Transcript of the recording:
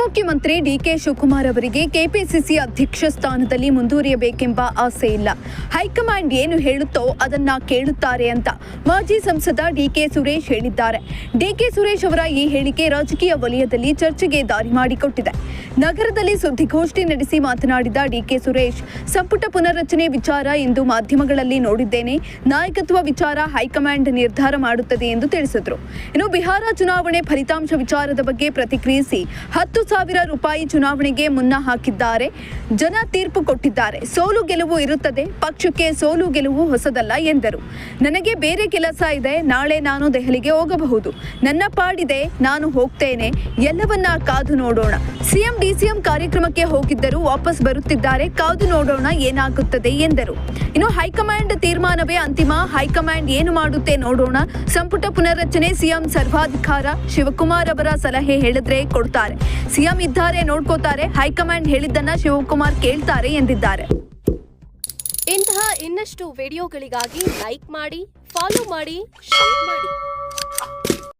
ಉಪಮುಖ್ಯಮಂತ್ರಿ ಡಿಕೆ ಶಿವಕುಮಾರ್ ಅವರಿಗೆ ಕೆಪಿಸಿಸಿ ಅಧ್ಯಕ್ಷ ಸ್ಥಾನದಲ್ಲಿ ಮುಂದುವರಿಯಬೇಕೆಂಬ ಆಸೆ ಇಲ್ಲ. ಹೈಕಮಾಂಡ್ ಏನು ಹೇಳುತ್ತೋ ಅದನ್ನ ಕೇಳುತ್ತಾರೆ ಅಂತ ಮಾಜಿ ಸಂಸದ ಡಿಕೆ ಸುರೇಶ್ ಹೇಳಿದ್ದಾರೆ. ಡಿಕೆ ಸುರೇಶ್ ಅವರ ಈ ಹೇಳಿಕೆ ರಾಜಕೀಯ ವಲಯದಲ್ಲಿ ಚರ್ಚೆಗೆ ದಾರಿ ಮಾಡಿಕೊಟ್ಟಿದೆ. ನಗರದಲ್ಲಿ ಸುದ್ದಿಗೋಷ್ಠಿ ನಡೆಸಿ ಮಾತನಾಡಿದ ಡಿಕೆ ಸುರೇಶ್, ಸಂಪುಟ ಪುನರ್ರಚನೆ ವಿಚಾರ ಎಂದು ಮಾಧ್ಯಮಗಳಲ್ಲಿ ನೋಡಿದ್ದೇನೆ. ನಾಯಕತ್ವ ವಿಚಾರ ಹೈಕಮಾಂಡ್ ನಿರ್ಧಾರ ಮಾಡುತ್ತದೆ ಎಂದು ತಿಳಿಸಿದರು. ಇನ್ನು ಬಿಹಾರ ಚುನಾವಣೆ ಫಲಿತಾಂಶ ವಿಚಾರದ ಬಗ್ಗೆ ಪ್ರತಿಕ್ರಿಯಿಸಿ ಹತ್ತು ಸಾವಿರ ರೂಪಾಯಿ ಚುನಾವಣೆಗೆ ಮುನ್ನ ಹಾಕಿದ್ದಾರೆ. ಜನ ತೀರ್ಪು ಕೊಟ್ಟಿದ್ದಾರೆ. ಸೋಲು ಗೆಲುವು ಇರುತ್ತದೆ. ಪಕ್ಷಕ್ಕೆ ಸೋಲು ಗೆಲುವು ಹೊಸದಲ್ಲ ಎಂದರು. ನನಗೆ ಬೇರೆ ಕೆಲಸ ಇದೆ. ನಾಳೆ ನಾನು ದೆಹಲಿಗೆ ಹೋಗಬಹುದು. ನನ್ನ ಪಾಡಿದೆ. ನಾನು ಹೋಗ್ತೇನೆ. ಎಲ್ಲವನ್ನ ಕಾದು ನೋಡೋಣ. ಸಿಎಂ ಡಿಸಿಎಂ ಕಾರ್ಯಕ್ರಮಕ್ಕೆ ಹೋಗಿದ್ದರೂ ವಾಪಸ್ ಬರುತ್ತಿದ್ದಾರೆ. ಕಾದು ನೋಡೋಣ ಏನಾಗುತ್ತದೆ ಎಂದರು. ಇನ್ನು ಹೈಕಮಾಂಡ್ ತೀರ್ಮಾನವೇ ಅಂತಿಮ. ಹೈಕಮಾಂಡ್ ಏನು ಮಾಡುತ್ತೆ ನೋಡೋಣ. ಸಂಪುಟ ಪುನರ್ರಚನೆ ಸಿಎಂ ಸರ್ವಾಧಿಕಾರ. ಶಿವಕುಮಾರ್ ಅವರ ಸಲಹೆ ಹೇಳಿದ್ರೆ ಕೊಡ್ತಾರೆ. ಸಿಎಂ ಇದ್ದಾರೆ ನೋಡ್ಕೋತಾರೆ. ಹೈಕಮಾಂಡ್ ಹೇಳಿದ್ದನ್ನ ಶಿವಕುಮಾರ್ ಕೇಳ್ತಾರೆ ಎಂದಿದ್ದಾರೆ. ಇಂತಹ ಇನ್ನಷ್ಟು ವಿಡಿಯೋಗಳಿಗಾಗಿ ಲೈಕ್ ಮಾಡಿ, ಫಾಲೋ ಮಾಡಿ, ಶೇರ್ ಮಾಡಿ.